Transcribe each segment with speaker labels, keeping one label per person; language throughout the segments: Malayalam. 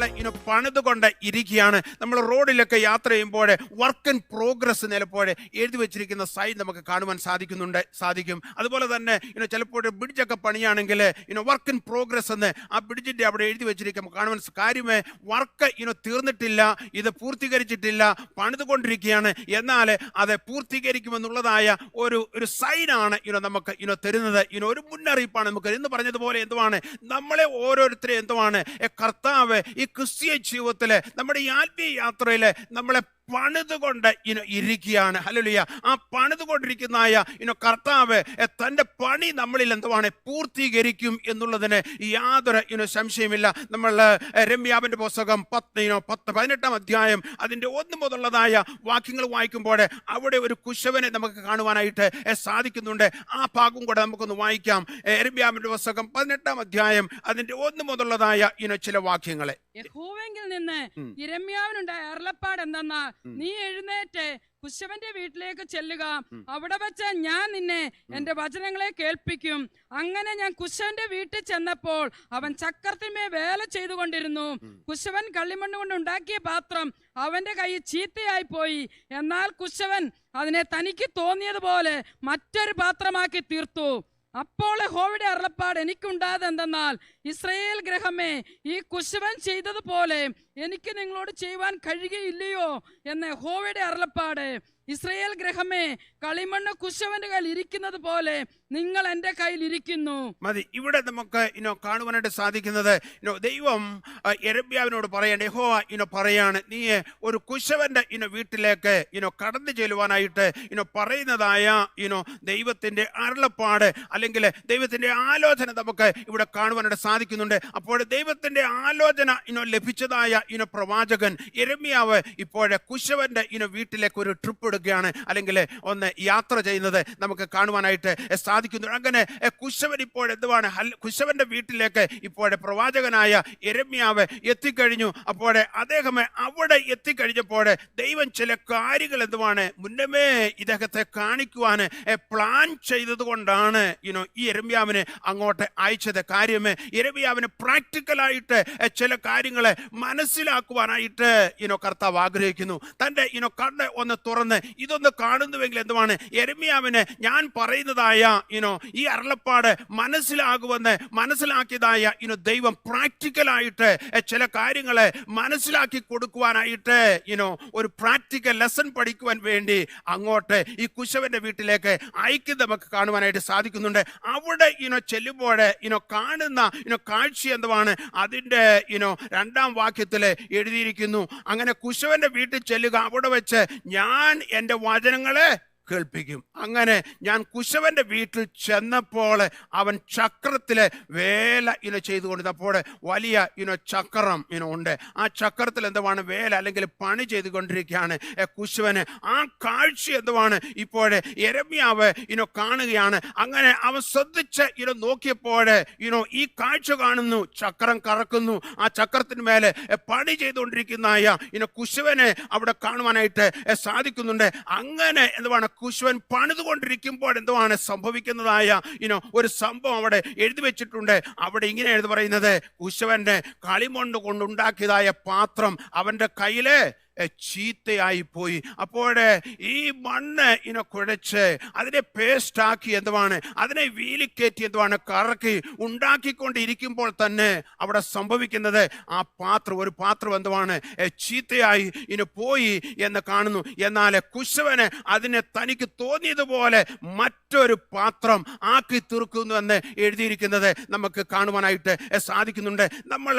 Speaker 1: നമ്മളെ ഇങ്ങനെ പണിതുകൊണ്ട് ഇരിക്കുകയാണ്. നമ്മൾ റോഡിലൊക്കെ യാത്ര ചെയ്യുമ്പോൾ വർക്ക് ഇൻ പ്രോഗ്രസ് നിലപ്പോൾ എഴുതി വെച്ചിരിക്കുന്ന സൈൻ നമുക്ക് കാണുവാൻ സാധിക്കുന്നുണ്ട് സാധിക്കും. അതുപോലെ തന്നെ ഇങ്ങനെ ചിലപ്പോൾ ബ്രിഡ്ജൊക്കെ പണിയാണെങ്കിൽ ഇങ്ങനെ വർക്ക് ഇൻ പ്രോഗ്രസ് എന്ന് ആ ബ്രിഡ്ജിന്റെ അവിടെ എഴുതി വെച്ചിരിക്കും കാണുവാൻ കാര്യമേ വർക്ക് ഇങ്ങനെ തീർന്നിട്ടില്ല ഇത് പൂർത്തീകരിച്ചിട്ടില്ല പണിതുകൊണ്ടിരിക്കുകയാണ്. എന്നാൽ അത് പൂർത്തീകരിക്കുമെന്നുള്ളതായ ഒരു ഒരു സൈനാണ് ഇനോ നമുക്ക് ഇനോ തരുന്നത്. ഇനോ ഒരു മുന്നറിയിപ്പാണ് നമുക്ക് എന്ന് പറഞ്ഞതുപോലെ എന്തുവാണ്? നമ്മളെ ഓരോരുത്തരെ എന്തുവാണ്? കർത്താവ് ഈ ക്രിസ്തീയ ജീവിതത്തിൽ നമ്മുടെ ഈ ആത്മീയ യാത്രയിൽ നമ്മളെ പണിതുകൊണ്ട് ഇനോ ഇരിക്കുകയാണ്. ഹല്ലേലൂയ. ആ പണിതുകൊണ്ടിരിക്കുന്നതായ ഇനോ കർത്താവ് തന്റെ പണി നമ്മളിൽ എന്തുവാണ്? പൂർത്തീകരിക്കും എന്നുള്ളതിന് യാതൊരു ഇനോ സംശയമില്ല നമ്മൾ രമ്യാവിന്റെ പുസ്തകം പത്ത് ഇനോ പത്ത് പതിനെട്ടാം അധ്യായം അതിന്റെ ഒന്ന് മുതലുള്ളതായ വാക്യങ്ങൾ വായിക്കുമ്പോൾ അവിടെ ഒരു കുശവനെ നമുക്ക് കാണുവാനായിട്ട് സാധിക്കുന്നുണ്ട്. ആ ഭാഗം കൂടെ നമുക്കൊന്ന് വായിക്കാം. എ, യെരമ്യാവിന്റെ പുസ്തകം പതിനെട്ടാം അധ്യായം അതിന്റെ ഒന്ന് മുതലുള്ളതായ ഇനോ ചില വാക്യങ്ങളെ.
Speaker 2: യഹോവെങ്കിൽ നിന്ന്. ഇരമ്യാവിനുണ്ടായ അരുളപ്പാട് എന്തെന്നാൽ. നീ എഴുന്നേറ്റ് കുശവന്റെ വീട്ടിലേക്ക് ചെല്ലുക. അവിടെ വെച്ച് ഞാൻ നിന്നെ എന്റെ വചനങ്ങളെ കേൾപ്പിക്കും. അങ്ങനെ ഞാൻ കുശവന്റെ വീട്ടിൽ ചെന്നപ്പോൾ അവൻ ചക്രത്തിന്മേ വേല ചെയ്തുകൊണ്ടിരുന്നു. കുശവൻ കള്ളിമണ്ണ് കൊണ്ട് ഉണ്ടാക്കിയ പാത്രം അവന്റെ കൈ ചീത്തയായി പോയി. എന്നാൽ കുശവൻ അതിനെ തനിക്ക് തോന്നിയതുപോലെ മറ്റൊരു പാത്രമാക്കി തീർത്തു. അപ്പോൾ ഹോവിടെ അരുളപ്പാട് എനിക്കുണ്ടായത് എന്തെന്നാൽ ഇസ്രയേൽ ഗ്രഹമേ ഈ കുശവൻ ചെയ്തതുപോലെ എനിക്ക് നിങ്ങളോട് ചെയ്യുവാൻ കഴിയുകയില്ലയോ എന്ന് ഹോവയുടെ അരുളപ്പാട് ഇസ്രയേൽ ഗ്രഹമേ കളിമണ്ണ് കുശവന്റെ കയ്യിൽ ഇരിക്കുന്നത് പോലെ നിങ്ങൾ എന്റെ കയ്യിൽ ഇരിക്കുന്നു
Speaker 1: മതി ഇവിടെ നമുക്ക് ഇനോ കാണുവാനായിട്ട് സാധിക്കുന്നത് ഇനോ ദൈവം എരബ്യാവിനോട് പറയണ്ട യഹോവ ഇനോ പറയാണ് നീ ഒരു കുശവന്റെ ഇനോ വീട്ടിലേക്ക് ഇനോ കടന്നു ചെല്ലുവാനായിട്ട് ഇനോ പറയുന്നതായ ഇനോ ദൈവത്തിന്റെ അരുളപ്പാട് അല്ലെങ്കിൽ ദൈവത്തിന്റെ ആലോചന നമുക്ക് ഇവിടെ കാണുവാനായിട്ട് സാധിക്കുന്നുണ്ട് അപ്പോൾ ദൈവത്തിന്റെ ആലോചന ഇനോ ലഭിച്ചതായ ഇനോ പ്രവാചകൻ എരമ്യാവ് ഇപ്പോഴെ കുശവന്റെ ഇനോ വീട്ടിലേക്ക് ഒരു ട്രിപ്പ് എടുക്കുകയാണ് അല്ലെങ്കിൽ ഒന്ന് യാത്ര ചെയ്യുന്നത് നമുക്ക് കാണുവാനായിട്ട് സാധിക്കുന്നു. അങ്ങനെ കുശവൻ ഇപ്പോൾ എന്തുവാണ്? കുശവന്റെ വീട്ടിലേക്ക് ഇപ്പോൾ പ്രവാചകനായ എരമ്യാവ് എത്തിക്കഴിഞ്ഞു. അപ്പോൾ അദ്ദേഹം അവിടെ എത്തിക്കഴിഞ്ഞപ്പോൾ ദൈവം ചില കാര്യങ്ങൾ എന്തുവാണ്? മുന്നമേ ഇദ്ദേഹത്തെ കാണിക്കുവാൻ പ്ലാൻ ചെയ്തത് കൊണ്ടാണ് യുനോ ഈ എരമ്യാവിനെ അങ്ങോട്ട് അയച്ചത്. കാര്യം എരമ്യാവിന് പ്രാക്ടിക്കലായിട്ട് ചില കാര്യങ്ങളെ മനസ്സിലാക്കുവാനായിട്ട് ഇനോ കർത്താവ് ആഗ്രഹിക്കുന്നു. തന്റെ ഇനോ കണ്ണ് ഒന്ന് തുറന്ന് ഇതൊന്ന് കാണുന്നുവെങ്കിൽ എന്തുവാണ്? എരമ്യാവിന് ഞാൻ പറയുന്നതായ ഇനോ ഈ അരുളപ്പാട് മനസ്സിലാകുമെന്ന് മനസ്സിലാക്കിയതായ ഇനോ ദൈവം പ്രാക്ടിക്കലായിട്ട് ചില കാര്യങ്ങളെ മനസ്സിലാക്കി കൊടുക്കുവാനായിട്ട് ഇനോ ഒരു പ്രാക്ടിക്കൽ ലെസൺ പഠിക്കുവാൻ വേണ്ടി അങ്ങോട്ട് ഈ കുശവന്റെ വീട്ടിലേക്ക് ഐക്യം നമുക്ക് കാണുവാനായിട്ട് സാധിക്കുന്നുണ്ട്. അവിടെ ഇനോ ചെല്ലുമ്പോൾ ഇനോ കാണുന്ന ഇനോ കാഴ്ച എന്തുവാണ്? അതിന്റെ ഇനോ രണ്ടാം വാക്യത്തിൽ എഴുതിയിരിക്കുന്നു. അങ്ങനെ കുശവന്റെ വീട്ടിൽ ചെല്ലുക അവിടെ വെച്ച് ഞാൻ എന്റെ വചനങ്ങളെ കേൾപ്പിക്കും. അങ്ങനെ ഞാൻ കുശവന്റെ വീട്ടിൽ ചെന്നപ്പോൾ അവൻ ചക്രത്തിലെ വേല ഇന ചെയ്തുകൊണ്ടിരുന്നപ്പോൾ വലിയ ഇനോ ചക്രം ഇനോ ഉണ്ട്. ആ ചക്രത്തിൽ എന്തുവാണ്? വേല അല്ലെങ്കിൽ പണി ചെയ്തുകൊണ്ടിരിക്കുകയാണ്. കുശവന് ആ കാഴ്ച എന്തുവാണ്? ഇപ്പോൾ എരമ്യാവ് ഇനോ കാണുകയാണ്. അങ്ങനെ അവൻ ശ്രദ്ധിച്ച് ഇനോ നോക്കിയപ്പോൾ ഇനോ ഈ കാഴ്ച കാണുന്നു. ചക്രം കറക്കുന്നു. ആ ചക്രത്തിന് മേലെ പണി ചെയ്തുകൊണ്ടിരിക്കുന്നതായ ഇനോ കുശവനെ അവിടെ കാണുവാനായിട്ട് സാധിക്കുന്നുണ്ട്. അങ്ങനെ എന്തുവാണ്? കുശവൻ പണിതുകൊണ്ടിരിക്കുമ്പോൾ എന്തുവാണ് സംഭവിക്കുന്നതായ ഇനോ ഒരു സംഭവം അവിടെ എഴുതി വെച്ചിട്ടുണ്ട്. അവിടെ ഇങ്ങനെ എഴുതി പറയുന്നത് കുശവന്റെ കളിമണ്ണ് കൊണ്ടുണ്ടാക്കിയതായ പാത്രം അവന്റെ കയ്യിൽ. എ, ചീത്തയായി പോയി അപ്പോൾ ഈ മണ്ണ് ഇനെ കുഴച്ച് അതിനെ പേസ്റ്റ് ആക്കി എന്തുവാണ്? അതിനെ വീലിക്കയറ്റി എന്തുവാണ്? കറക്കി ഉണ്ടാക്കിക്കൊണ്ടിരിക്കുമ്പോൾ തന്നെ അവിടെ സംഭവിക്കുന്നത് ആ പാത്രം ഒരു പാത്രം എന്തുവാണ്? ചീത്തയായി ഇനി പോയി എന്ന് കാണുന്നു. എന്നാൽ കുശവന് അതിനെ തനിക്ക് തോന്നിയതുപോലെ മറ്റൊരു പാത്രം ആക്കി തീർക്കുന്നു എന്ന് എഴുതിയിരിക്കുന്നത് നമുക്ക് കാണുവാനായിട്ട് സാധിക്കുന്നുണ്ട്. നമ്മൾ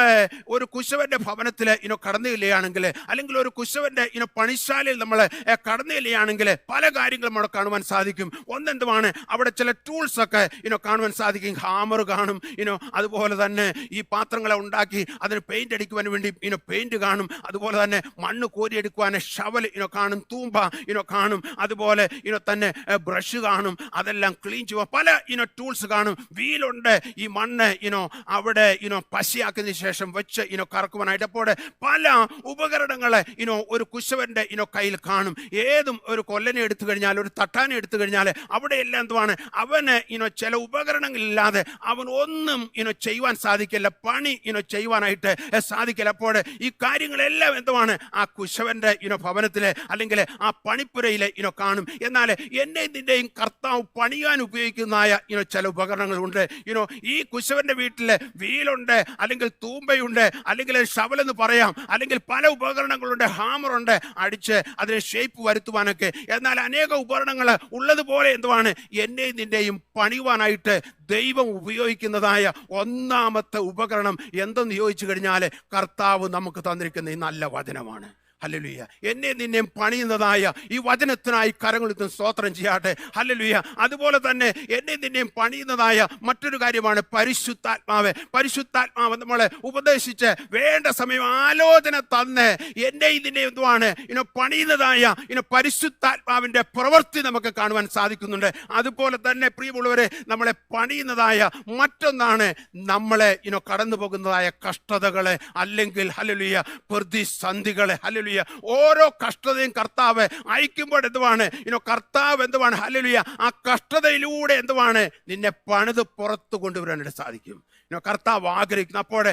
Speaker 1: ഒരു കുശവന്റെ ഭവനത്തിൽ ഇനോ കടന്നില്ലയാണെങ്കിൽ അല്ലെങ്കിൽ ഒരു കുശവന്റെ ഇങ്ങനെ പണിശാലയിൽ നമ്മൾ കടന്നില്ലയാണെങ്കിൽ പല കാര്യങ്ങളും അവിടെ കാണുവാൻ സാധിക്കും. ഒന്നെന്തുമാണ് അവിടെ ചില ടൂൾസ് ഒക്കെ ഇനോ കാണുവാൻ സാധിക്കും. ഹാമർ കാണും ഇനോ അതുപോലെ തന്നെ ഈ പാത്രങ്ങളെ ഉണ്ടാക്കി അതിന് പെയിന്റ് അടിക്കുവാൻ വേണ്ടി ഇനോ പെയിന്റ് കാണും. അതുപോലെ തന്നെ മണ്ണ് കോരിയെടുക്കുവാൻ ഷവൽ ഇനോ കാണും തൂമ്പ ഇനോ കാണും. അതുപോലെ ഇനോ തന്നെ ബ്രഷ് കാണും. അതെല്ലാം ക്ലീൻ ചെയ്യുക പല ഇനോ ടൂൾസ് കാണും. വീലുണ്ട് ഈ മണ്ണ് ഇനോ അവിടെ ഇനോ പശിയാക്കുന്നതിന് ശേഷം വെച്ച് ഇനോ കറക്കുവാനായിട്ട് അപ്പോൾ പല ഉപകരണങ്ങളെ ഇനോ ഇനോ ഒരു കുശവന്റെ ഇനോ കയ്യിൽ കാണും. ഏതും ഒരു കൊല്ലനെ എടുത്തു കഴിഞ്ഞാൽ ഒരു തട്ടാനെ എടുത്തു കഴിഞ്ഞാൽ അവിടെ എല്ലാം എന്തുവാണ്? അവന് ഇനോ ചില ഉപകരണങ്ങളില്ലാതെ അവൻ ഒന്നും ഇനോ ചെയ്യുവാൻ സാധിക്കില്ല. പണി ഇനോ ചെയ്യുവാനായിട്ട് സാധിക്കില്ല. അപ്പോൾ ഈ കാര്യങ്ങളെല്ലാം എന്തുവാണ്? ആ കുശവന്റെ ഇനോ ഭവനത്തിലെ അല്ലെങ്കിൽ ആ പണിപ്പുരയിലെ ഇനോ കാണും. എന്നാൽ എന്നെ ഇതിന്റെയും കർത്താവ് പണിയാൻ ഉപയോഗിക്കുന്നതായ ഇനോ ചില ഉപകരണങ്ങളുണ്ട്. ഇനോ ഈ കുശവന്റെ വീട്ടിൽ വീലുണ്ട് അല്ലെങ്കിൽ തൂമ്പയുണ്ട് അല്ലെങ്കിൽ ഷവലെന്ന് പറയാം അല്ലെങ്കിൽ പല ഉപകരണങ്ങളുണ്ട്. ഹാമറുണ്ട് അടിച്ച് അതിനെ ഷേപ്പ് വരുത്തുവാനൊക്കെ. എന്നാൽ അനേക ഉപകരണങ്ങൾ ഉള്ളതുപോലെ എന്തുവാണ്? എന്നെയും നിന്റെയും പണിയുവാനായിട്ട് ദൈവം ഉപയോഗിക്കുന്നതായ ഒന്നാമത്തെ ഉപകരണം എന്തെന്ന് ചോദിച്ചു കഴിഞ്ഞാൽ കർത്താവ് നമുക്ക് തന്നിരിക്കുന്ന ഈ നല്ല വചനമാണ്. ഹല്ലേലൂയ എന്നെ നിന്നെയും പണിയുന്നതായ ഈ വചനത്തിനായി കരങ്ങളിത്തും സ്തോത്രം ചെയ്യാട്ടെ. ഹലലുയ്യ അതുപോലെ തന്നെ എന്നെ നിന്നെയും പണിയുന്നതായ മറ്റൊരു കാര്യമാണ് പരിശുദ്ധാത്മാവ്. പരിശുദ്ധാത്മാവ് നമ്മളെ ഉപദേശിച്ച് വേണ്ട സമയം ആലോചന തന്ന് എന്നെ ഇതിനെ എന്തുവാണ്? ഇനോ പണിയുന്നതായ ഇനോ പരിശുദ്ധാത്മാവിന്റെ പ്രവൃത്തി നമുക്ക് കാണുവാൻ സാധിക്കുന്നുണ്ട്. അതുപോലെ തന്നെ പ്രിയമുള്ളവരെ നമ്മളെ പണിയുന്നതായ മറ്റൊന്നാണ് നമ്മളെ ഇനോ കടന്നു പോകുന്നതായ കഷ്ടതകളെ അല്ലെങ്കിൽ ഹലലുയ്യ പ്രതിസന്ധികളെ. ഹല്ലേലൂയ. ഓരോ കഷ്ടതയും കർത്താവ് അയക്കുമ്പോൾ എന്തുവാണ്? ഇനോ കർത്താവ് എന്തുവാണ്? ഹല്ലേലൂയ. ആ കഷ്ടതയിലൂടെ എന്തുവാണ്? നിന്നെ പണിത് പുറത്തു കൊണ്ടുവരാനായിട്ട് സാധിക്കും. ഇനോ കർത്താവ് ആഗ്രഹിക്കുന്നു. അപ്പോൾ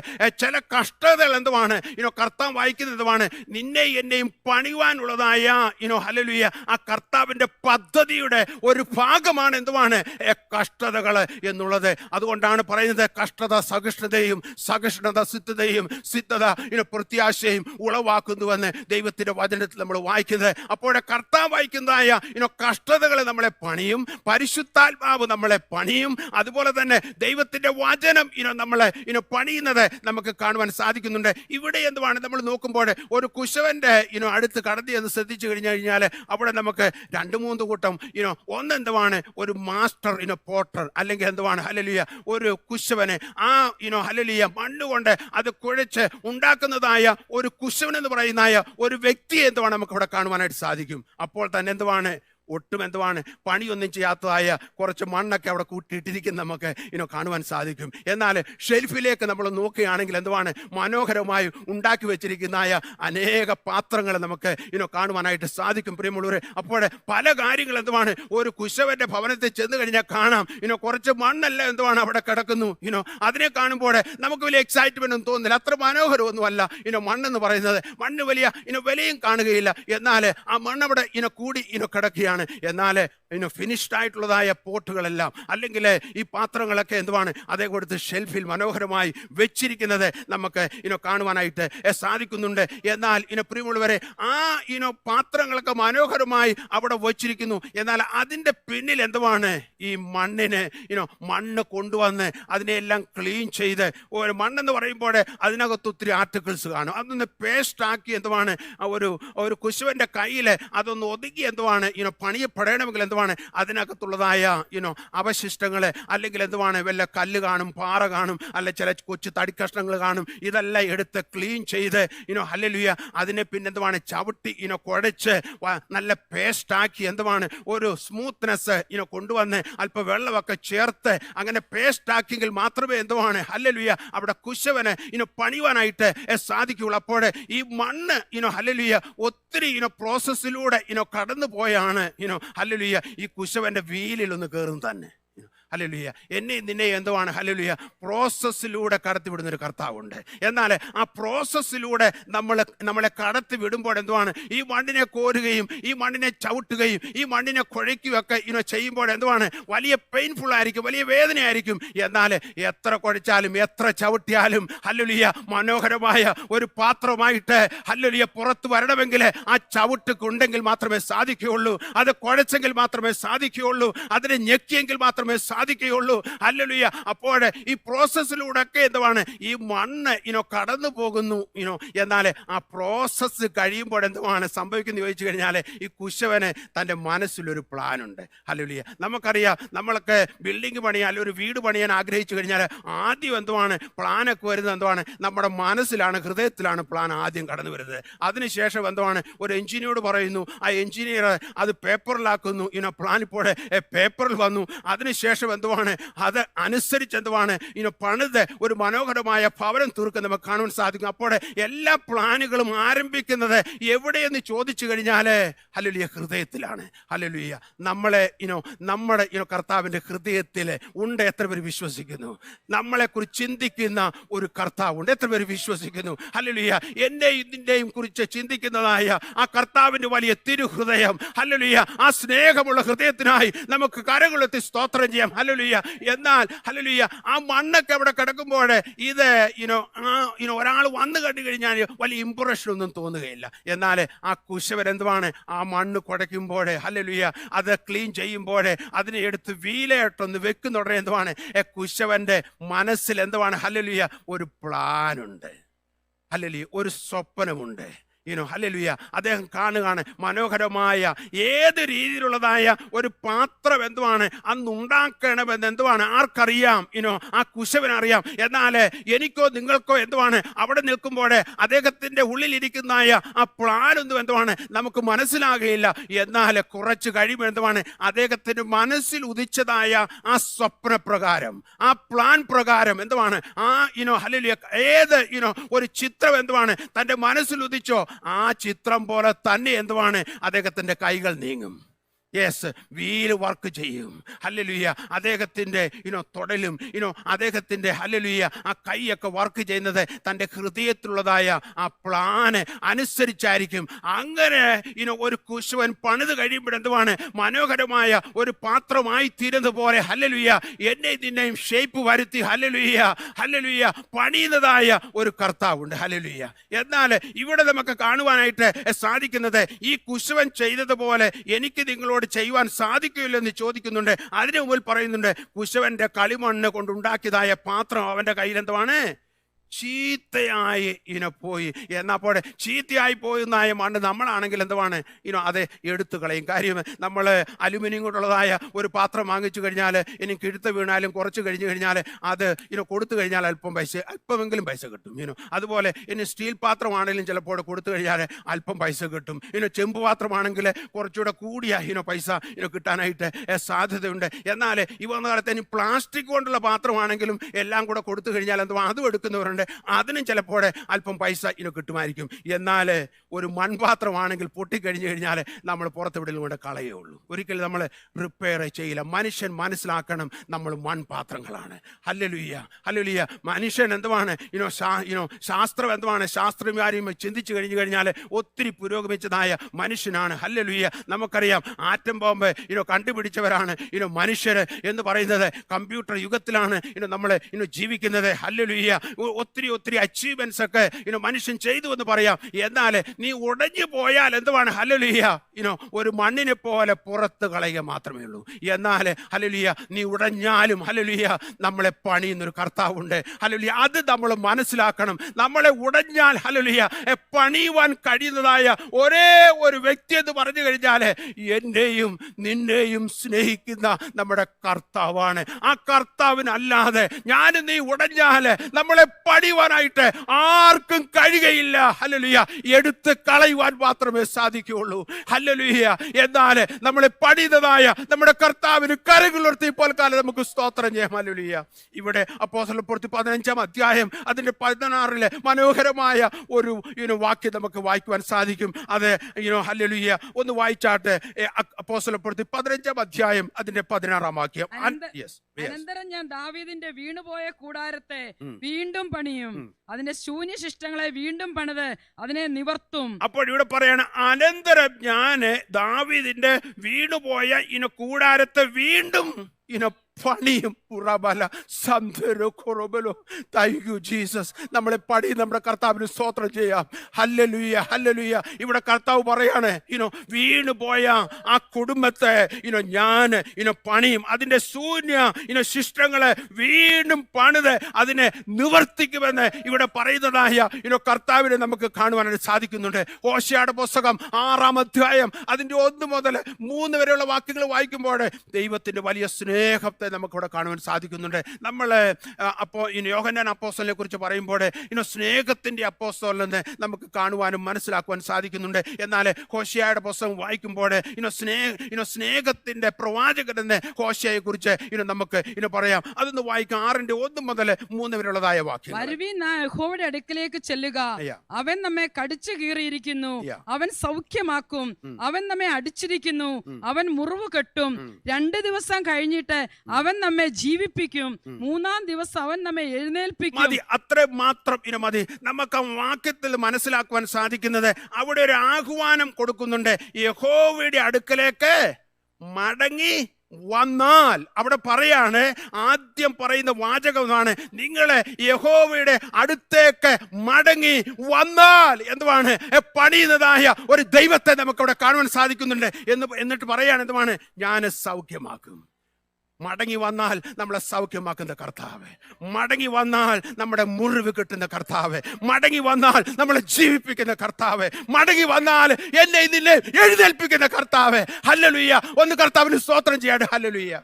Speaker 1: ചില കഷ്ടതകൾ എന്തുമാണ് ഇനോ കർത്താവ് വായിക്കുന്നത് എന്തുമാണ് നിന്നെ എന്നെയും പണിയുവാനുള്ളതായ ഇനോ ഹലലുയ ആ കർത്താവിന്റെ പദ്ധതിയുടെ ഒരു ഭാഗമാണ് എന്തുമാണ് കഷ്ടതകൾ എന്നുള്ളത്. അതുകൊണ്ടാണ് പറയുന്നത് കഷ്ടത സഹിഷ്ണുതയും സഹിഷ്ണുത സിദ്ധതയും സിദ്ധത ഇനോ പ്രത്യാശയും ഉളവാക്കുന്നുവെന്ന് ദൈവത്തിന്റെ വചനത്തിൽ നമ്മൾ വായിക്കുന്നത്. അപ്പോൾ കർത്താവ് വായിക്കുന്നതായ ഇനോ കഷ്ടതകൾ നമ്മളെ പണിയും പരിശുദ്ധാത്മാവ് നമ്മളെ പണിയും. അതുപോലെ തന്നെ ദൈവത്തിന്റെ വചനം നമ്മളെ ഇനോ പണിയുന്നത് നമുക്ക് കാണുവാൻ സാധിക്കുന്നുണ്ട്. ഇവിടെ എന്തുവാണ്? നമ്മൾ നോക്കുമ്പോൾ ഒരു കുശവന്റെ ഇനോ അടുത്ത് കടത്തി എന്ന് ശ്രദ്ധിച്ചു കഴിഞ്ഞു കഴിഞ്ഞാൽ അവിടെ നമുക്ക് രണ്ട് മൂന്ന് കൂട്ടം ഇനോ ഒന്ന് എന്തുവാണ്? ഒരു മാസ്റ്റർ ഇനോ പോട്ടർ അല്ലെങ്കിൽ എന്തുവാണ്? ഹലലിയ ഒരു കുശവന്. ആ ഇനോ ഹലലിയ മണ്ണുകൊണ്ട് അത് കുഴച്ച് ഉണ്ടാക്കുന്നതായ ഒരു കുശവൻ എന്ന് പറയുന്നതായ ഒരു വ്യക്തി എന്തുവാണ്? നമുക്ക് ഇവിടെ കാണുവാനായിട്ട് സാധിക്കും. അപ്പോൾ തന്നെ എന്തുവാണ്? ഒട്ടും എന്തുവാണ്? പണിയൊന്നും ചെയ്യാത്തതായ കുറച്ച് മണ്ണൊക്കെ അവിടെ കൂട്ടിയിട്ടിരിക്കുന്ന നമുക്ക് ഇനോ കാണുവാൻ സാധിക്കും. എന്നാൽ ഷെൽഫിലേക്ക് നമ്മൾ നോക്കുകയാണെങ്കിൽ എന്തുവാണ്? മനോഹരമായി ഉണ്ടാക്കി വെച്ചിരിക്കുന്നതായ അനേക പാത്രങ്ങൾ നമുക്ക് ഇനോ കാണുവാനായിട്ട് സാധിക്കും പ്രിയമുള്ളവർ അപ്പോൾ പല കാര്യങ്ങൾ എന്തുവാണ്? ഒരു കുശവന്റെ ഭവനത്തിൽ ചെന്ന് കഴിഞ്ഞാൽ കാണാം. ഇനോ കുറച്ച് മണ്ണല്ല എന്തുവാണ് അവിടെ കിടക്കുന്നു. ഇനോ അതിനെ കാണുമ്പോൾ നമുക്ക് വലിയ എക്സൈറ്റ്മെന്റ് ഒന്നും തോന്നുന്നില്ല അത്ര മനോഹരമൊന്നുമല്ല. ഇനോ മണ്ണെന്ന് പറയുന്നത്. മണ്ണ് വലിയ ഇനോ വിലയും കാണുകയില്ല. എന്നാൽ ആ മണ്ണവിടെ ഇനോ കൂടി ഇനോ കിടക്കുകയാണ്. എന്നാൽ ഇനോ ഫിനിഷ്ഡ് ആയിട്ടുള്ളതായ പോട്ടുകളെല്ലാം അല്ലെങ്കിൽ ഈ പാത്രങ്ങളൊക്കെ എന്തുവാണ് അതേ കൊടുത്ത് ഷെൽഫിൽ മനോഹരമായി വെച്ചിരിക്കുന്നത് നമുക്ക് ഇനോ കാണുവാനായിട്ട് സാധിക്കുന്നുണ്ട്. എന്നാൽ ഇനോ പ്രിയമുള്ളവരെ ആ ഇനോ പാത്രങ്ങളൊക്കെ മനോഹരമായി അവിടെ വച്ചിരിക്കുന്നു. എന്നാൽ അതിന്റെ പിന്നിൽ എന്തുവാണ് ഈ മണ്ണിന് ഇനോ മണ്ണ് കൊണ്ടുവന്ന് അതിനെല്ലാം ക്ലീൻ ചെയ്ത് ഒരു മണ്ണെന്ന് പറയുമ്പോൾ അതിനകത്ത് ഒത്തിരി ആർട്ടിക്കിൾസ് കാണും. അതൊന്ന് പേസ്റ്റ് ആക്കി എന്തുവാണ് ഒരു ഒരു കുശുവന്റെ കയ്യിൽ അതൊന്ന് ഒതുക്കി എന്തുവാണ് ഇനോ പണിയപ്പെടണമെങ്കിൽ എന്തുവാണ് അതിനകത്തുള്ളതായ ഇനോ അവശിഷ്ടങ്ങളെ. അല്ലെങ്കിൽ എന്തുവാണ്? വല്ല കല്ല് കാണും പാറ കാണും അല്ലെ ചില കൊച്ചു തടിക്കഷ്ണങ്ങൾ കാണും. ഇതെല്ലാം എടുത്ത് ക്ലീൻ ചെയ്ത് ഇനോ ഹല്ലലുയ അതിനെ പിന്നെ എന്തുവാണ്? ചവിട്ടി ഇനോ കുഴച്ച് നല്ല പേസ്റ്റാക്കി എന്തുവാണ്? ഒരു സ്മൂത്ത്നെസ് ഇനോ കൊണ്ടുവന്ന് അല്പം വെള്ളമൊക്കെ ചേർത്ത് അങ്ങനെ പേസ്റ്റാക്കിയെങ്കിൽ മാത്രമേ എന്തുവാണ്? ഹല്ലലുയ അവിടെ കുശവന് ഇനോ പണിയുവാനായിട്ട് സാധിക്കുകയുള്ളൂ. അപ്പോൾ ഈ മണ്ണ് ഇനോ ഹല്ലലുയ ഒത്തിരി ഇനോ പ്രോസസ്സിലൂടെ ഇനോ കടന്നു പോയാണ് ഇനോ ഹല്ലേലൂയ ഈ കുശവന്റെ വീലിൽ ഒന്ന് കയറും തന്നെ. ഹല്ലേലൂയ. എന്നെ നിന്നെ എന്തുവാണ്? ഹല്ലേലൂയ. പ്രോസസ്സിലൂടെ കടത്തിവിടുന്ന ഒരു കർത്താവുണ്ട്. എന്നാൽ ആ പ്രോസസ്സിലൂടെ നമ്മൾ നമ്മളെ കടത്തി വിടുമ്പോൾ എന്തുവാണ്? ഈ മണ്ണിനെ കോരുകയും ഈ മണ്ണിനെ ചവിട്ടുകയും ഈ മണ്ണിനെ കുഴയ്ക്കുകയൊക്കെ ഇനോ ചെയ്യുമ്പോൾ എന്തുവാണ്? വലിയ പെയിൻഫുൾ ആയിരിക്കും വലിയ വേദനയായിരിക്കും. എന്നാൽ എത്ര കുഴച്ചാലും എത്ര ചവിട്ടിയാലും ഹല്ലുലിയ മനോഹരമായ ഒരു പാത്രമായിട്ട് ഹല്ലുലിയ പുറത്ത് വരണമെങ്കിൽ ആ ചവിട്ട് ഉണ്ടെങ്കിൽ മാത്രമേ സാധിക്കുകയുള്ളൂ. അത് കുഴച്ചെങ്കിൽ മാത്രമേ സാധിക്കുകയുള്ളൂ. അതിനെ ഞെക്കിയെങ്കിൽ മാത്രമേ സാധിക്കുകയുള്ളൂ. അല്ലലുയ്യ അപ്പോൾ ഈ പ്രോസസ്സിലൂടെ ഒക്കെ എന്തുവാണ്? ഈ മണ്ണ് ഇനോ കടന്നു പോകുന്നു ഇനോ എന്നാൽ ആ പ്രോസസ്സ് കഴിയുമ്പോൾ എന്തുവാണ് സംഭവിക്കുന്നത് ചോദിച്ചു കഴിഞ്ഞാൽ ഈ കുശവന് തന്റെ മനസ്സിലൊരു പ്ലാൻ ഉണ്ട് ഹല്ലുലിയ. നമുക്കറിയാം നമ്മളൊക്കെ ബിൽഡിംഗ് പണിയാൻ അല്ലെങ്കിൽ ഒരു വീട് പണിയാൻ ആഗ്രഹിച്ചു കഴിഞ്ഞാൽ ആദ്യം എന്തുവാണ്? പ്ലാനൊക്കെ വരുന്നത് എന്തുവാണ്? നമ്മുടെ മനസ്സിലാണ് ഹൃദയത്തിലാണ് പ്ലാൻ ആദ്യം കടന്നു വരുന്നത്. അതിനുശേഷം എന്തുവാണ്? ഒരു എഞ്ചിനീയറോട് പറയുന്നു ആ എഞ്ചിനീയർ അത് പേപ്പറിലാക്കുന്നു. ഇനോ പ്ലാൻ ഇപ്പോൾ പേപ്പറിൽ വന്നു. അതിനുശേഷം ശേഷം എന്തുവാണ്? അത് അനുസരിച്ച് എന്തുവാണ് ഇനി പണിത് ഒരു മനോഹരമായ ഭവനം തീർക്കാൻ നമുക്ക് കാണുവാൻ സാധിക്കും. അപ്പോൾ എല്ലാ പ്ലാനുകളും ആരംഭിക്കുന്നത് എവിടെയെന്ന് ചോദിച്ചു കഴിഞ്ഞാൽ ഹല്ലേലൂയ ഹൃദയത്തിലാണ്. ഹല്ലേലൂയ. നമ്മളെ ഇനോ നമ്മുടെ ഇനോ കർത്താവിന്റെ ഹൃദയത്തിൽ ഉണ്ട്. എത്ര പേര് വിശ്വസിക്കുന്നു? നമ്മളെക്കുറിച്ച് ചിന്തിക്കുന്ന ഒരു കർത്താവുണ്ട്. എത്ര പേര് വിശ്വസിക്കുന്നു? ഹല്ലേലൂയ. എന്റെ ഇതിന്റെയും കുറിച്ച് ചിന്തിക്കുന്നതായ ആ കർത്താവിന്റെ വലിയ തിരുഹൃദയം ഹല്ലേലൂയ ആ സ്നേഹമുള്ള ഹൃദയത്തിനായി നമുക്ക് കരകളെത്തി സ്തോത്രം ചെയ്യാം. ഹല്ലേലൂയ എന്നാൽ ഹല്ലേലൂയ ആ മണ്ണൊക്കെ അവിടെ കിടക്കുമ്പോൾ ഇത് ഇനോ ആ ഇനോ ഒരാൾ വന്ന് കണ്ടു കഴിഞ്ഞാൽ വലിയ ഇമ്പ്രഷൻ ഒന്നും തോന്നുകയില്ല. എന്നാൽ ആ കുശവരെന്തുവാണ്? ആ മണ്ണ് കുടയ്ക്കുമ്പോൾ ഹല്ലേലൂയ അത് ക്ലീൻ ചെയ്യുമ്പോൾ അതിനെ എടുത്ത് വീലയിട്ടൊന്ന് വെക്കുന്ന ഉടനെ എന്തുവാണ്? എ കുശവന്റെ മനസ്സിൽ എന്തുവാണ്? ഹല്ലേലൂയ ഒരു പ്ലാനുണ്ട് ഹല്ലേലൂയ ഒരു സ്വപ്നമുണ്ട്. യുനോ ഹലലുയ അദ്ദേഹം കാണുകയാണ്. മനോഹരമായ ഏത് രീതിയിലുള്ളതായ ഒരു പാത്രം എന്തുവാണ് അന്ന് ഉണ്ടാക്കണമെന്ന് എന്തുവാണ്? ആർക്കറിയാം? ഇനോ ആ കുശവനറിയാം. എന്നാൽ എനിക്കോ നിങ്ങൾക്കോ എന്തുവാണ്? അവിടെ നിൽക്കുമ്പോൾ അദ്ദേഹത്തിന്റെ ഉള്ളിലിരിക്കുന്നതായ ആ പ്ലാൻ ഒന്നും എന്തുവാണ്? നമുക്ക് മനസ്സിലാകുകയില്ല. എന്നാൽ കുറച്ച് കഴിയുമ്പോൾ എന്തുവാണ്? അദ്ദേഹത്തിന്റെ മനസ്സിൽ ഉദിച്ചതായ ആ സ്വപ്നപ്രകാരം ആ പ്ലാൻ പ്രകാരം എന്തുവാണ്? ആ ഇനോ ഹലലുയ ഏത് ഇനോ ഒരു ചിത്രം എന്തുവാണ്? തന്റെ മനസ്സിൽ ഉദിച്ചോ ആ ചിത്രം പോലെ തന്നെ എന്തുവാണ്? അദ്ദേഹത്തിന്റെ കൈകൾ നീങ്ങും. യെസ് വീൽ വർക്ക് ചെയ്യും. ഹല്ലലുയ്യ അദ്ദേഹത്തിന്റെ ഇനോ തൊടലും ഇനോ അദ്ദേഹത്തിന്റെ ഹല്ലലുയ്യ ആ കൈയൊക്കെ വർക്ക് ചെയ്യുന്നത് തന്റെ ഹൃദയത്തിലുള്ളതായ ആ പ്ലാന് അനുസരിച്ചായിരിക്കും. അങ്ങനെ ഇനോ ഒരു കുശുവൻ പണിത് കഴിയുമ്പോൾ എന്തുവാണ്? മനോഹരമായ ഒരു പാത്രമായി തീരുന്നത് പോലെ ഹല്ലലുയ്യ എന്നെ ഇതിന്റെയും ഷേപ്പ് വരുത്തി ഹല്ലലുയ്യ ഹല്ലലുയ്യ പണിയുന്നതായ ഒരു കർത്താവുണ്ട്. ഹല്ലലുയ്യ എന്നാൽ ഇവിടെ നമുക്ക് കാണുവാനായിട്ട് സാധിക്കുന്നത് ഈ കുശുവൻ ചെയ്തതുപോലെ എനിക്ക് നിങ്ങളോട് ചെയ്യുവാൻ സാധിക്കില്ലെന്ന് ചോദിക്കുന്നുണ്ട്. അതിനു മുമ്പിൽ പറയുന്നുണ്ട് കുശവന്റെ കളിമണ്ണ് കൊണ്ടുണ്ടാക്കിയതായ പാത്രം അവന്റെ കയ്യിൽ എന്തുവാണ് ചീത്തയായി ഇനോ പോയി. എന്നപ്പോൾ ചീത്തയായി പോയെന്നായ മണ്ണ് നമ്മളാണെങ്കിൽ എന്തുവാണ്? ഇനോ അത് എടുത്തു കളയും. കാര്യം നമ്മൾ അലുമിനിയം കൊണ്ടുള്ളതായ ഒരു പാത്രം വാങ്ങിച്ചു കഴിഞ്ഞാൽ ഇനി കിഴുത്ത് വീണാലും കുറച്ച് കഴിഞ്ഞ് കഴിഞ്ഞാൽ അത് ഇനോ കൊടുത്തു കഴിഞ്ഞാൽ അല്പം പൈസ അല്പമെങ്കിലും പൈസ കിട്ടും. ഇനോ അതുപോലെ ഇനി സ്റ്റീൽ പാത്രമാണെങ്കിലും ചിലപ്പോൾ കൊടുത്തു കഴിഞ്ഞാൽ അല്പം പൈസ കിട്ടും. ഇനോ ചെമ്പ് പാത്രമാണെങ്കിൽ കുറച്ചുകൂടെ കൂടിയ ഇനോ പൈസ ഇനോ കിട്ടാനായിട്ട് സാധ്യതയുണ്ട്. എന്നാൽ ഈ വന്ന കാലത്ത് ഇനി പ്ലാസ്റ്റിക് കൊണ്ടുള്ള പാത്രമാണെങ്കിലും എല്ലാം കൂടെ കൊടുത്തു കഴിഞ്ഞാൽ എന്തുവാ? അതും എടുക്കുന്നവരുണ്ട്. അതിനും ചിലപ്പോൾ അല്പം പൈസ ഇതിന് കിട്ടുമായിരിക്കും. എന്നാൽ ഒരു മൺപാത്രമാണെങ്കിൽ പൊട്ടിക്കഴിഞ്ഞു കഴിഞ്ഞാൽ നമ്മൾ പുറത്തുവിടലും കൊണ്ട് കളയുള്ളൂ ഒരിക്കലും നമ്മൾ റിപ്പയർ ചെയ്യില്ല. മനുഷ്യൻ മനസ്സിലാക്കണം നമ്മൾ മൺപാത്രങ്ങളാണ്. ഹല്ലലുയ്യ ഹല്ലലുയ്യ മനുഷ്യൻ എന്തുവാണ്? ഇനോ ശാ ഇനോ ശാസ്ത്രം എന്തുവാണ്? ശാസ്ത്രകാര്യം ചിന്തിച്ചു കഴിഞ്ഞു കഴിഞ്ഞാൽ ഒത്തിരി പുരോഗമിച്ചതായ മനുഷ്യനാണ്. ഹല്ലലുയ്യ നമുക്കറിയാം ആറ്റം ബോംബ് ഇനോ കണ്ടുപിടിച്ചവരാണ്. ഇനോ മനുഷ്യർ എന്ന് പറയുന്നത് കമ്പ്യൂട്ടർ യുഗത്തിലാണ് ഇനോ നമ്മൾ ഇനോ ജീവിക്കുന്നത്. ഹല്ലലുയ്യ ഒത്തിരി ഒത്തിരി അച്ചീവ്മെന്റ്സ് ഒക്കെ ഇനോ മനുഷ്യൻ ചെയ്തു എന്ന് പറയാം. എന്നാൽ നീ ഉടഞ്ഞു പോയാൽ എന്തുവാണ്? ഹലലിയ ഇനോ ഒരു മണ്ണിനെ പോലെ പുറത്ത് കളയുക മാത്രമേ ഉള്ളൂ. എന്നാൽ ഹലലിയ നീ ഉടഞ്ഞാലും ഹലലിയ നമ്മളെ പണിയുന്നൊരു കർത്താവുണ്ട്. ഹലലിയ അത് നമ്മൾ മനസ്സിലാക്കണം. നമ്മളെ ഉടഞ്ഞാൽ ഹലലിയ പണിയുവാൻ കഴിയുന്നതായ ഒരേ ഒരു വ്യക്തി എന്ന് പറഞ്ഞു കഴിഞ്ഞാൽ എന്റെയും നിന്നെയും സ്നേഹിക്കുന്ന നമ്മുടെ കർത്താവാണ്. ആ കർത്താവിനല്ലാതെ ഞാനും നീ ഉടഞ്ഞാൽ നമ്മളെ പണിയുവാനായിട്ട് ആർക്കും കഴിയുകയില്ല. ഹലലുയ എടുത്ത് കളയുവാൻ മാത്രമേ സാധിക്കുകയുള്ളൂ. ഹല്ലലുയ്യ എന്നാൽ നമ്മളെ പണിതതായ നമ്മുടെ കർത്താവിന് കരകളുയർത്തി പോൽക്കാലം നമുക്ക് സ്തോത്രം ചെയ്യാം. ഹലലുയ ഇവിടെ അപ്പോസലപ്പുറത്ത് പതിനഞ്ചാം അധ്യായം അതിന്റെ പതിനാറിലെ മനോഹരമായ ഒരു ഇനോ വാക്യം നമുക്ക് വായിക്കുവാൻ സാധിക്കും. അത് ഇനോ ഹലലുയ ഒന്ന് വായിച്ചാട്ട് അപ്പോസലപ്പുറത്ത് പതിനഞ്ചാം അധ്യായം അതിന്റെ പതിനാറാം വാക്യം.
Speaker 2: അനന്തരം ഞാൻ ദാവീദിന്റെ വീണുപോയ കൂടാരത്തെ. വീണ്ടും പണിയും. അതിന്റെ ശൂന്യശിഷ്ടങ്ങളെ വീണ്ടും പണിത് അതിനെ നിവർത്തും
Speaker 1: അപ്പോൾ ഇവിടെ പറയാണ് അനന്തരം ഞാൻ ദാവീദിന്റെ വീണുപോയ ഇന കൂടാരത്തെ വീണ്ടും ഇന പണിയും ഉറബല സന്ധരോ കുറബലോ താങ്ക് യു ജീസസ് നമ്മളെ പണി നമ്മുടെ കർത്താവിന് സ്തോത്രം ചെയ്യാം. ഹല്ലലുയ്യ ഹല്ലലുയ്യ ഇവിടെ കർത്താവ് പറയാണ് ഇനോ വീണ് പോയ ആ കുടുംബത്തെ ഇനോ ഞാൻ ഇനോ പണിയും അതിന്റെ ശൂന്യ ഇനോ ശിഷ്ടങ്ങളെ വീണ്ടും പണിത് അതിനെ നിവർത്തിക്കുമെന്ന് ഇവിടെ പറയുന്നതായ ഇനോ കർത്താവിനെ നമുക്ക് കാണുവാനായിട്ട് സാധിക്കുന്നുണ്ട്. ഓശയുടെ പുസ്തകം ആറാം അധ്യായം അതിന്റെ ഒന്ന് മുതൽ മൂന്ന് വരെയുള്ള വാക്യങ്ങൾ വായിക്കുമ്പോൾ ദൈവത്തിന്റെ വലിയ സ്നേഹത്തെ നമുക്കിവിടെ കാണുവാൻ സാധിക്കുന്നുണ്ട്. നമ്മൾ അപ്പോൾ ഇനി യോഹന്നാൻ അപ്പോസ്റ്റലിനെ കുറിച്ച് പറയുമ്പോൾ ഇനോ സ്നേഹത്തിന്റെ അപ്പോസ്റ്റലെന്ന് നമുക്ക് കാണുവാനും മനസ്സിലാക്കുവാൻ സാധിക്കുന്നുണ്ട്. എന്നാൽ ഹോഷിയായുടെ പുസ്തകം വായിക്കുമ്പോൾ ഇനോ സ്നേഹ ഇനോ സ്നേഹത്തിന്റെ പ്രവാചകനെന്ന് ഹോഷിയയെ കുറിച്ച് ഇനോ നമുക്ക് ഇനോ പറയാം. അതൊന്ന് വായിക്കാം. ആറിന്റെ ഒന്ന് മുതൽ മൂന്ന് വരെയുള്ളതായ വാക്യം
Speaker 2: യഹോവയുടെ അടുക്കലേക്ക് ചെല്ലുക. അവൻ നമ്മെ കടിച്ചു കീറിയിരിക്കുന്നു. അവൻ സൗഖ്യമാക്കും. അവൻ നമ്മെ അടിച്ചിരിക്കുന്നു. അവൻ മുറിവ് കെട്ടും. രണ്ട് ദിവസം കഴിഞ്ഞിട്ട് അവൻ നമ്മെ ജീവിപ്പിക്കും. മൂന്നാം ദിവസം അവൻ നമ്മെ എഴുന്നേൽപ്പിക്കും.
Speaker 1: മതി അത്ര മാത്രം ഇനി മതി. നമുക്ക് ആ വാക്യത്തിൽ മനസ്സിലാക്കുവാൻ സാധിക്കുന്നത് അവിടെ ഒരു ആഹ്വാനം കൊടുക്കുന്നുണ്ട്. യഹോവയുടെ അടുക്കലേക്ക് മടങ്ങി വന്നാൽ. അവിടെ പറയാണ് ആദ്യം പറയുന്ന വാചകമാണ് നിങ്ങളെ യഹോവയുടെ അടുത്തേക്ക് മടങ്ങി വന്നാൽ എന്തുവാണ്? പണിയുന്നതായ ഒരു ദൈവത്തെ നമുക്കവിടെ കാണുവാൻ സാധിക്കുന്നുണ്ട്. എന്ന് എന്നിട്ട് പറയാണ് എന്തുവാണ്? ഞാൻ സൗഖ്യമാക്കും മടങ്ങി വന്നാൽ നമ്മളെ സൗഖ്യമാക്കുന്ന കർത്താവ്. മടങ്ങി വന്നാൽ നമ്മുടെ മുറിവ് കിട്ടുന്ന കർത്താവ്. മടങ്ങി വന്നാൽ നമ്മളെ ജീവിപ്പിക്കുന്ന കർത്താവ്. മടങ്ങി വന്നാൽ എന്നെ നിന്നെ എഴുന്നേൽപ്പിക്കുന്ന കർത്താവ്. ഹല്ലലുയ്യ. ഒന്ന് കർത്താവിന് സ്തോത്രം ചെയ്യാണ്ട് ഹല്ലലുയ്യ.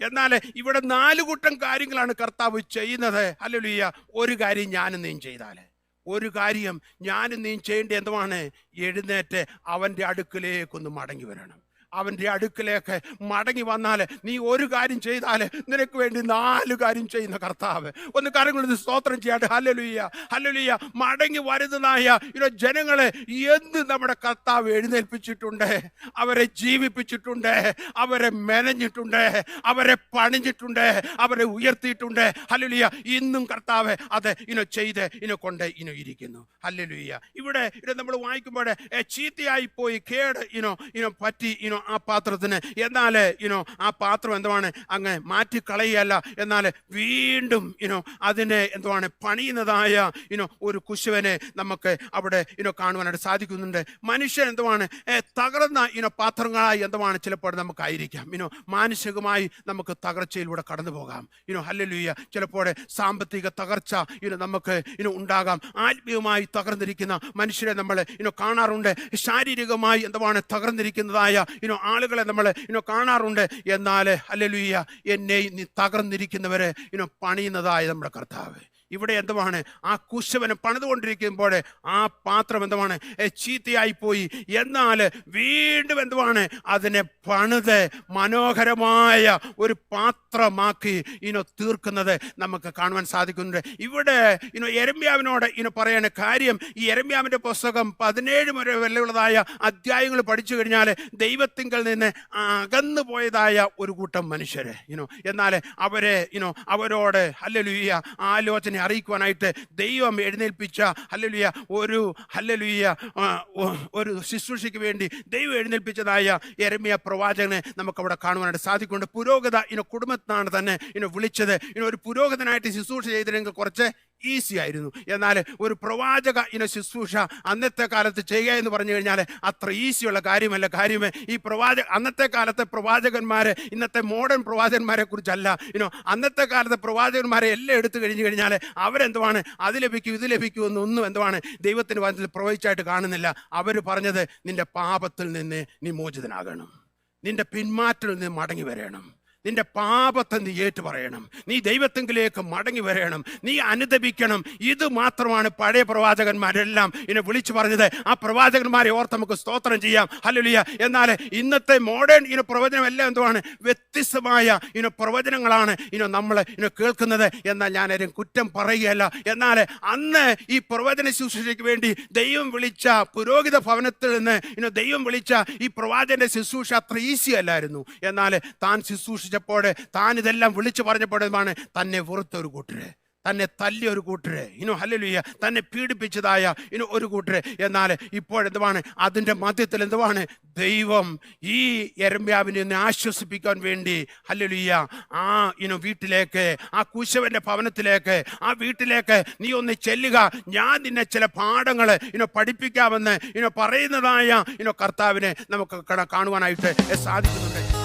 Speaker 1: എന്നാൽ ഇവിടെ നാല് കൂട്ടം കാര്യങ്ങളാണ് കർത്താവ് ചെയ്യുന്നത്. ഹല്ലലുയ്യ. ഒരു കാര്യം ഞാനും നീയും ചെയ്താൽ ഒരു കാര്യം ഞാനും നീയും ചെയ്യേണ്ട എന്തുമാണ് എഴുന്നേറ്റ് അവന്റെ അടുക്കിലേക്കൊന്ന് മടങ്ങി വരണം. അവന്റെ അടുക്കലേക്ക് മടങ്ങി വന്നാൽ നീ ഒരു കാര്യം ചെയ്താൽ നിനക്ക് വേണ്ടി നാല് കാര്യം ചെയ്യുന്ന കർത്താവ്. ഒന്ന് കാര്യങ്ങൾ സ്തോത്രം ചെയ്യാണ്ട് ഹല്ലലുയ്യ ഹല്ലലുയ്യ മടങ്ങി വരുന്നതായ ഇനോ ജനങ്ങളെ എന്ത് നമ്മുടെ കർത്താവ് എഴുന്നേൽപ്പിച്ചിട്ടുണ്ട്? അവരെ ജീവിപ്പിച്ചിട്ടുണ്ട് അവരെ മെനഞ്ഞിട്ടുണ്ട് അവരെ പണിഞ്ഞിട്ടുണ്ട് അവരെ ഉയർത്തിയിട്ടുണ്ട്. ഹല്ലലുയ്യ ഇന്നും കർത്താവ് അത് ഇനോ ചെയ്ത് ഇനോ കൊണ്ട് ഇനോ ഇരിക്കുന്നു. ഹല്ലലുയ്യ. ഇവിടെ ഇത് നമ്മൾ വായിക്കുമ്പോൾ ചീത്തയായി പോയി കേട് ഇനോ ഇനോ പറ്റി ഇനോ ആ പാത്രത്തിന് എന്നാൽ ഇനോ ആ പാത്രം എന്തുവാണ് അങ്ങ് മാറ്റിക്കളയല്ല എന്നാൽ വീണ്ടും ഇനോ അതിനെ എന്തുവാണ് പണിയുന്നതായ ഇനോ ഒരു കുശുവനെ നമുക്ക് അവിടെ ഇനോ കാണുവാനായിട്ട് സാധിക്കുന്നുണ്ട് മനുഷ്യൻ എന്തുവാണ് തകർന്ന ഇനോ പാത്രങ്ങളായി എന്തുവാണ് ചിലപ്പോൾ നമുക്കായിരിക്കാം ഇനോ മാനസികമായി നമുക്ക് തകർച്ചയിലൂടെ കടന്നു പോകാം ഇനോ ഹല്ലേലൂയ ചിലപ്പോൾ സാമ്പത്തിക തകർച്ച ഇനോ നമുക്ക് ഇനോ ഉണ്ടാകാം ആത്മീയമായി തകർന്നിരിക്കുന്ന മനുഷ്യരെ നമ്മൾ ഇനോ കാണാറുണ്ട് ശാരീരികമായി എന്തുവാണ് തകർന്നിരിക്കുന്നതായ ഇനോ ആളുകളെ നമ്മൾ ഇനോ കാണാറുണ്ട്. എന്നാൽ ഹല്ലേലൂയ എന്നെ തകർന്നിരിക്കുന്നവരെ ഇനോ പണിയുന്നതായ നമ്മുടെ കർത്താവ്. ഇവിടെ എന്തുമാണ് ആ കുശവന് പണിതുകൊണ്ടിരിക്കുമ്പോൾ ആ പാത്രം എന്തുമാണ് ചീത്തയായി പോയി എന്നാൽ വീണ്ടും എന്തുമാണ് അതിനെ പണിത് മനോഹരമായ ഒരു പാത്രമാക്കി ഇനോ തീർക്കുന്നത് നമുക്ക് കാണുവാൻ സാധിക്കുന്നുണ്ട്. ഇവിടെ ഇനോ എരമ്യാവിനോട് ഇനോ പറയുന്ന കാര്യം. ഈ എരമ്യാവിന്റെ പുസ്തകം പതിനേഴ് വരെ വെല്ലുള്ളതായ അധ്യായങ്ങൾ പഠിച്ചു കഴിഞ്ഞാൽ ദൈവത്തിങ്കൽ നിന്ന് അകന്നു പോയതായ ഒരു കൂട്ടം മനുഷ്യരെ ഇനോ. എന്നാൽ അവരെ ഇനോ അവരോട് ഹല്ലലുയ്യ ആലോചന അറിയിക്കുവാനായിട്ട് ദൈവം എഴുന്നേൽപ്പിച്ച ഹല്ലലുയ്യ ഒരു ഒ- ഒരു ശുശ്രൂഷയ്ക്ക് വേണ്ടി ദൈവം എഴുന്നേൽപ്പിച്ചതായ എരമിയ പ്രവാചകനെ നമുക്കവിടെ കാണുവാനായിട്ട് സാധിക്കുന്നുണ്ട്. പുരോഗത ഇനി കുടുംബത്തിനാണ് തന്നെ ഇനി വിളിച്ചത്. ഇനി ഒരു പുരോഗതനായിട്ട് ശുശ്രൂഷ ചെയ്തിരുന്നെങ്കിൽ കുറച്ച് ഈസി ആയിരുന്നു എന്നാൽ ഒരു പ്രവാചക ഇന ശുശ്രൂഷ അന്നത്തെ കാലത്ത് ചെയ്യുക എന്ന് പറഞ്ഞു കഴിഞ്ഞാൽ അത്ര ഈസിയുള്ള കാര്യമല്ല. കാര്യമേ ഈ പ്രവാചക അന്നത്തെ കാലത്തെ പ്രവാചകന്മാർ ഇന്നത്തെ മോഡേൺ പ്രവാചകന്മാരെ കുറിച്ചല്ല. ഇനോ അന്നത്തെ കാലത്തെ പ്രവാചകന്മാരെ എല്ലാം എടുത്തു കഴിഞ്ഞു കഴിഞ്ഞാൽ അവരെന്തുവാണ്? അത് ലഭിക്കും ഇത് ലഭിക്കും എന്നൊന്നും എന്തുവാണ്? ദൈവത്തിന്റെ വചനത്തിൽ പ്രവചിച്ചായിട്ട് കാണുന്നില്ല. അവർ പറഞ്ഞത് നിന്റെ പാപത്തിൽ നിന്ന് നീ മോചിതനാകണം നിന്റെ പിന്മാറ്റത്തിൽ നിന്ന് മടങ്ങി വരണം. നിന്റെ പാപത്തെ നീ ഏറ്റു പറയണം. നീ ദൈവത്തെങ്കിലേക്ക് മടങ്ങി വരണം. നീ അനുദപിക്കണം. ഇത് മാത്രമാണ് പഴയ പ്രവാചകന്മാരെല്ലാം ഇനെ വിളിച്ചു പറഞ്ഞത്. ആ പ്രവാചകന്മാരെ ഓർത്ത് നമുക്ക് സ്തോത്രം ചെയ്യാം. ഹല്ലേലൂയ. എന്നാൽ ഇന്നത്തെ മോഡേൺ ഇന പ്രവചനം എല്ലാം എന്തുവാണ്? വ്യത്യസ്തമായ ഇന പ്രവചനങ്ങളാണ് ഇന നമ്മൾ ഇന കേൾക്കുന്നത്. എന്നാൽ ഞാൻ ആരും കുറ്റം പറയുകയല്ല. എന്നാൽ അന്ന് ഈ പ്രവചന ശുശ്രൂഷയ്ക്ക് വേണ്ടി ദൈവം വിളിച്ച പുരോഹിത ഭവനത്തിൽ നിന്ന് ഇന ദൈവം വിളിച്ച ഈ പ്രവാചകന്റെ ശുശ്രൂഷ അത്ര ഈസി അല്ലായിരുന്നു. എന്നാൽ താൻ ശുശ്രൂഷിച്ചപ്പോൾ താൻ ഇതെല്ലാം വിളിച്ചു പറഞ്ഞപ്പോഴുമാണ് തന്നെ വെറുത്തൊരു കൂട്ടര് തന്നെ തല്ലിയ ഒരു കൂട്ടര്. ഇനു ഹല്ലേലൂയ തന്നെ പീഡിപ്പിച്ചതായ ഇനു ഒരു കൂട്ടര്. എന്നാൽ ഇപ്പോഴെന്തുവാണ്? അതിന്റെ മധ്യത്തിൽ എന്തുവാണ്? ദൈവം ഈ എരമ്പ്യാവിനെ ഒന്ന് ആശ്വസിപ്പിക്കാൻ വേണ്ടി ഹല്ലേലൂയ ആ ഇനു വീട്ടിലേക്ക് ആ കുശവന്റെ ഭവനത്തിലേക്ക് ആ വീട്ടിലേക്ക് നീ ഒന്ന് ചെല്ലുക. ഞാൻ നിന്നെ ചില പാഠങ്ങൾ ഇനോ പഠിപ്പിക്കാമെന്ന് ഇനോ പറയുന്നതായ ഇനോ കർത്താവിനെ നമുക്ക് കാണ- കാണുവാനായിട്ട് സാധിക്കുന്നുണ്ട്.